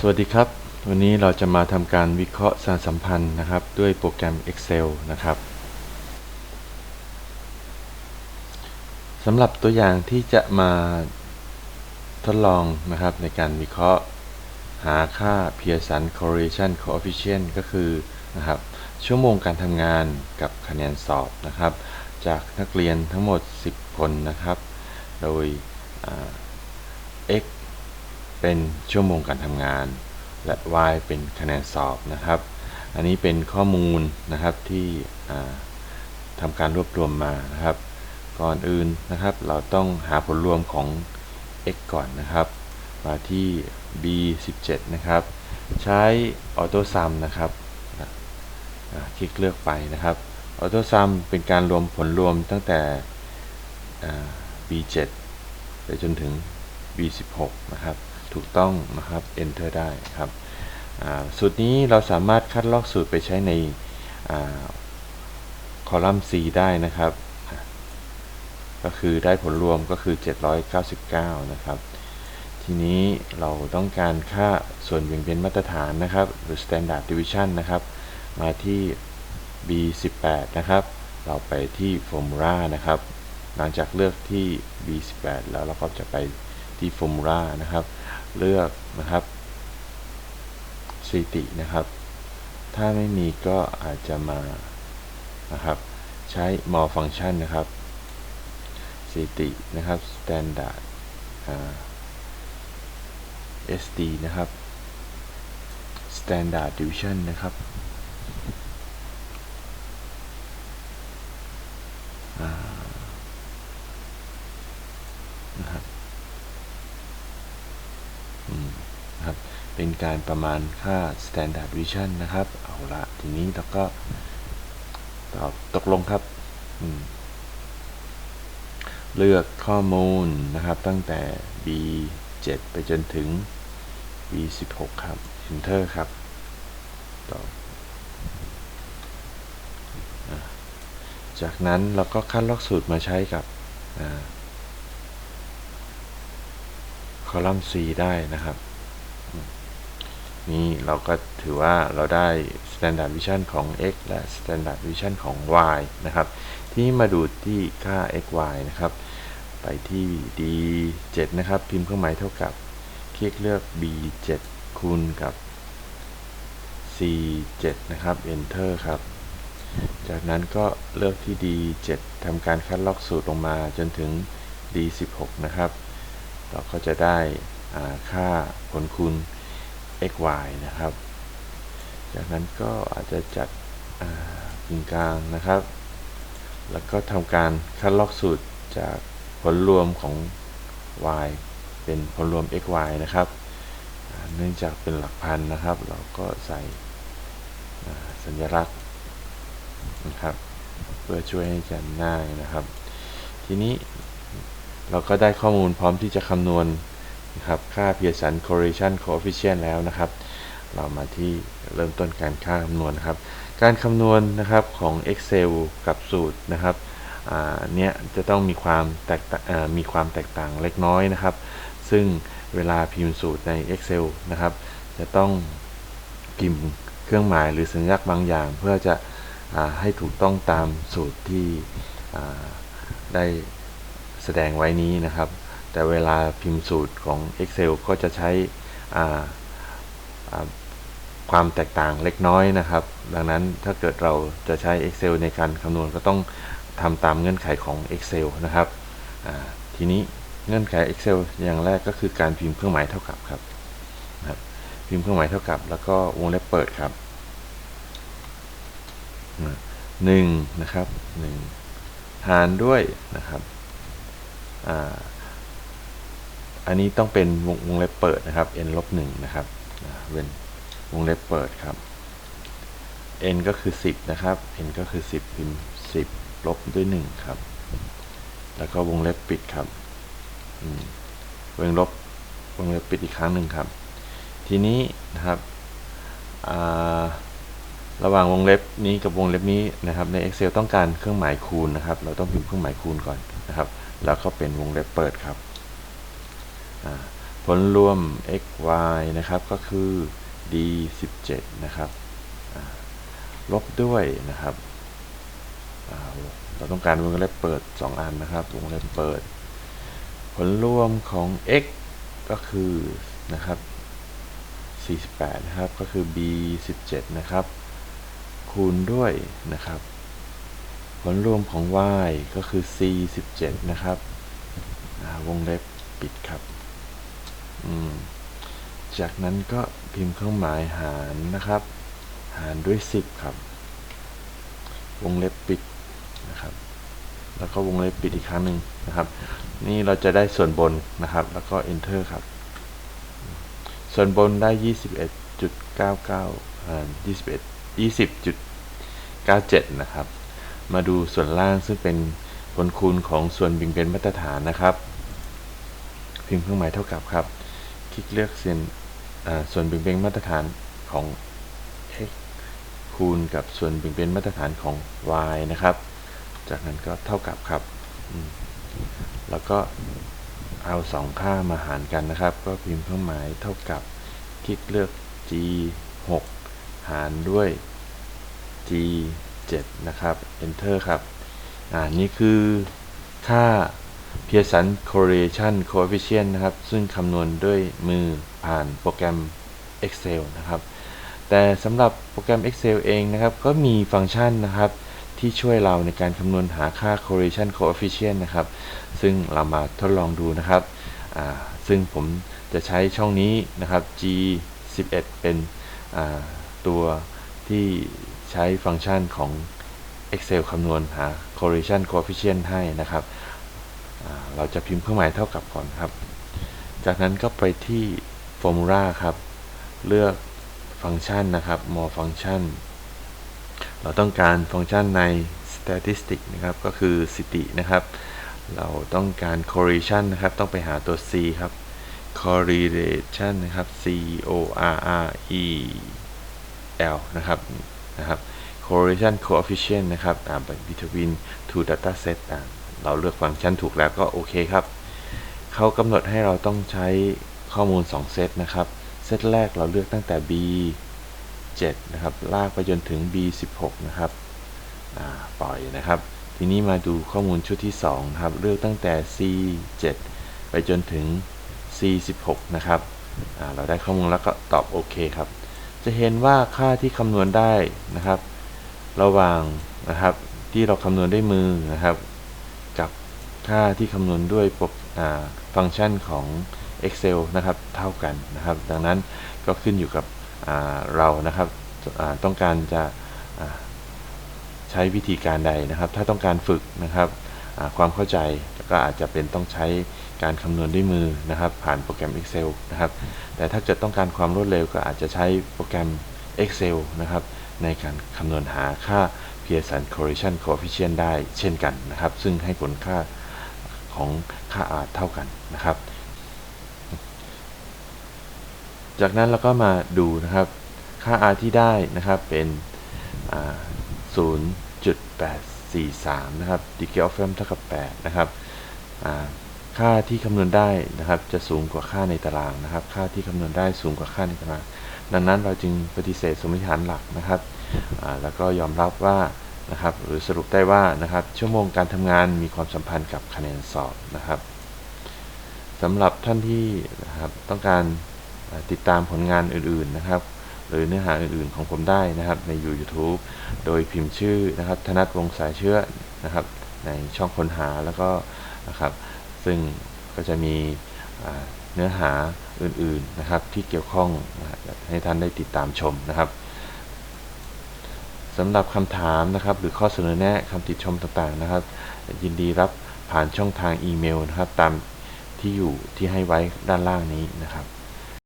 สวัสดีครับ วันนี้เราจะมาทำการวิเคราะห์สารสัมพันธ์นะครับ ด้วยโปรแกรม Excel นะครับสำหรับตัวอย่างที่จะมาทดลองนะครับในการวิเคราะห์หาค่า Pearson Correlation Coefficient ก็คือนะครับชั่วโมงการทำงานกับคะแนนสอบนะครับ จากนักเรียนทั้งหมด 10 คนนะครับ โดย x เป็นชั่วโมงการทำงาน และ y เป็นคะแนนสอบนะครับ อันนี้เป็นข้อมูลนะครับที่ทำการรวบรวมมานะครับ ก่อนอื่นนะครับ เราต้องหาผลรวมของ x ก่อนนะครับมาที่ b 17นะครับ ใช้ออโต้ซัมนะครับคลิกเลือกไปนะครับออโต้ซัมเป็นการรวมผลรวมตั้งแต่ b 7ไปจนถึง b 16นะครับ ถูกต้องนะครับ enter ได้ครับสูตรนี้เราสามารถคัดลอกสูตรไปใช้ในคอลัมน์ C ได้นะครับ ก็คือได้ผลรวมก็คือ 799 นะครับ ทีนี้เราต้องการค่าส่วนเบี่ยงเบนมาตรฐานนะครับ หรือ standard deviation นะครับ มาที่ B18 นะครับ เราไปที่ formula นะครับ หลังจากเลือกที่ B18 แล้วเราก็จะไปที่ formula นะครับ เลือกนะครับสตินะครับ ถ้าไม่มีก็อาจจะมานะครับใช้ more function นะครับสตินะครับ standard SD นะครับ standard division นะครับครับเป็น การประมาณค่า standard deviation นะครับ เอาละทีนี้เราก็ตอบตกลงครับ เลือกข้อมูลนะครับ ตั้งแต่ b 7ไปจนถึง b 16ครับ enter ครับตอจากนั้นเราก็คัดลอกสูตรมาใช้กับคอลัมน์ C ได้นะครับ นี่เราก็ถือว่าเราได้ standard deviation ของ x และ standard deviation ของ y นะครับ ที่มาดูที่ค่า x y นะครับ ไปที่ d 7นะครับ พิมพ์เครื่องหมายเท่ากับ คลิกเลือก b 7คูณกับ c 7นะครับ enter ครับ จากนั้นก็เลือกที่ d 7ทำการคัดลอกสูตรลงมาจนถึง d 16นะครับ เราก็จะได้ค่าผลคูณ x y นะครับ จากนั้นก็อาจจะจัดกึ่งกลางนะครับ แล้วก็ทำการคัดลอกสูตรจากผลรวมของ y เป็นผลรวม x y นะครับ เนื่องจากเป็นหลักพันนะครับ เราก็ใส่สัญลักษณ์นะครับ เพื่อช่วยให้จำง่ายนะครับ ทีนี้เราก็ได้ข้อมูลพร้อมที่จะคำนวณ ครับค่า Pearson correlation coefficient แล้วนะครับ เรามาที่เริ่มต้นการค่าคำนวณครับ การคำนวณนะครับของ Excel กับสูตรนะครับเนี้ยจะต้องมีความแตกมีความแตกต่างเล็กน้อยนะครับ ซึ่งเวลาพิมพ์สูตรใน Excel นะครับ จะต้องพิมพ์เครื่องหมายหรือสัญลักษณ์บางอย่าง เพื่อจะให้ถูกต้องตามสูตรที่ได้แสดงไว้นี้นะครับ แต่เวลาพิมพ์สูตรของ Excel ก็จะใช้ความแตกต่างเล็กน้อยนะครับ ดังนั้นถ้าเกิดเราจะใช้ Excel ในการคำนวณก็ต้องทำตามเงื่อนไขของ Excel นะครับทีนี้เงื่อนไข Excel อย่างแรกก็คือการพิมพ์เครื่องหมายเท่ากับครับพิมพ์เครื่องหมายเท่ากับ แล้วก็วงเล็บเปิดครับหนึ่งนะครับหนึ่งหารด้วยนะครับอั อันนี้ต้องเป็นวงวงเล็บเปิดนะครับ n ลบหนึ่งนะครับเป็นวงเล็บเปิดครับ n ก็คือ 10 นะครับ n ก็คือ 10พิมพ์10 ลบด้วย 1 ครับ แล้วก็วงเล็บปิดครับวงลบวงเล็บปิดอีกครั้งหนึ่งครับ ทีนี้นะครับระหว่างวงเล็บนี้กับวงเล็บนี้นะครับใน Excel ต้องการเครื่องหมายคูณนะครับ เราต้องพิมพ์เครื่องหมายคูณก่อนนะครับ แล้วก็เป็นวงเล็บเปิดครับ ผลรวม x y นะครับก็คือ d 17นะครับลบด้วยนะครับเราต้องการวงเล็บเปิด 2 อันนะครับวงเล็บเปิด ผลรวมของ x ก็คือนะครับ48นะครับก็คือ b 17นะครับคูณด้วยนะครับ ผลรวมของ y ก็คือ c 17นะครับวงเล็บปิดครับ จากนั้นก็พิมพ์เครื่องหมายหารนะครับ หารด้วย 10 ครับ วงเล็บปิดนะครับ แล้วก็วงเล็บปิดอีกครั้งหนึ่งนะครับ นี่เราจะได้ส่วนบนนะครับ แล้วก็ enter ครับ ส่วนบนได้ 21.99อ่า21 20.97 นะครับ มาดูส่วนล่างซึ่งเป็นผลคูณของส่วนบิงเป็นมาตรฐานนะครับ พิมพ์เครื่องหมายเท่ากับครับ ลิกเลือกเส้นส่วนบิงเป็นมาตรฐานของ x คูณกับส่วนบิงเป็นมาตรฐานของ y นะครับ จากนั้นก็เท่ากับครับ แล้วก็เอาสองค่ามาหารกันนะครับ ก็พิมพ์เครื่องหมายเท่ากับคลิกเลือก g 6หารด้วย g 7นะครับ enter ครับ อ่า นี่คือค่า Pearson correlation coefficient นะครับ ซึ่งคำนวณด้วยมือผ่านโปรแกรม Excel นะครับ แต่สำหรับโปรแกรม Excel เองนะครับ ก็มีฟังก์ชันนะครับ ที่ช่วยเราในการคำนวณหาค่า correlation coefficient นะครับ ซึ่งเรามาทดลองดูนะครับ ซึ่งผมจะใช้ช่องนี้นะครับ G 11 เป็นตัวที่ใช้ฟังก์ชันของ Excel คำนวณหา correlation coefficient ให้นะครับ เราจะพิมพ์เครื่องหมายเท่ากับก่อนครับ จากนั้นก็ไปที่ formula ครับ เลือกฟังก์ชันนะครับ more function เราต้องการฟังก์ชันใน statistic นะครับ ก็คือสตินะครับ เราต้องการ correlation นะครับ ต้องไปหาตัว c ครับ correlation นะครับ c o r r e l นะครับนะครับ correlation coefficient นะครับ between two data set ตาม เราเลือกฟังก์ชันถูกแล้วก็โอเคครับ เขากำหนดให้เราต้องใช้ข้อมูล 2 เซตนะครับ เซตแรกเราเลือกตั้งแต่ b 7นะครับ ลากไปจนถึง b 16นะครับปล่อยนะครับ ทีนี้มาดูข้อมูลชุดที่2นะครับ เลือกตั้งแต่ c 7ไปจนถึง c 16นะครับ เราได้ข้อมูลแล้วก็ตอบโอเคครับ จะเห็นว่าค่าที่คำนวณได้นะครับ ระหว่างนะครับที่เราคำนวณด้วยมือนะครับกับ ค่าที่คำนวณด้วยฟังก์ชันของ Excel นะครับเท่ากันนะครับ ดังนั้นก็ขึ้นอยู่กับเรานะครับต้องการจะใช้วิธีการใดนะครับ ถ้าต้องการฝึกนะครับความเข้าใจก็อาจจะเป็นต้องใช้การคำนวณด้วยมือนะครับ ผ่านโปรแกรม Excel นะครับ แต่ถ้าเกิดต้องการความรวดเร็วก็อาจจะใช้โปรแกรม Excel นะครับ ในการคำนวณหาค่า Pearson correlation coefficient ได้เช่นกันนะครับ ซึ่งให้ผลค่า ของค่า R เท่ากันนะครับ จากนั้นเราก็มาดูนะครับค่า R ที่ได้นะครับเป็น0.843 นะครับ degree of freedom เท่ากับ 8 นะครับค่าที่คำนวณได้นะครับจะสูงกว่าค่าในตารางนะครับ ค่าที่คำนวณได้สูงกว่าค่าในตาราง ดังนั้นเราจึงปฏิเสธสมมติฐานหลักนะครับแล้วก็ยอมรับว่า นะครับหรือสรุปได้ว่านะครับชั่วโมงการทำงานมีความสัมพันธ์กับคะแนนสอบนะครับสำหรับท่านที่นะครับต้องการติดตามผลงานอื่น ๆนะครับ หรือเนื้อหาอื่นๆของผมได้นะครับใน YouTube โดยพิมพ์ชื่อนะครับธนัทวงสายเชื้อนะครับ ในช่องค้นหาแล้วก็นะครับ ซึ่งก็จะมีเนื้อหาอื่นๆนะครับที่เกี่ยวข้องให้ท่านได้ติดตามชมนะครับ สำหรับคำถามนะครับ หรือข้อเสนอแนะคำติชมต่างๆนะครับ ยินดีรับผ่านช่องทางอีเมลนะครับ ตามที่อยู่ที่ให้ไว้ด้านล่างนี้นะครับ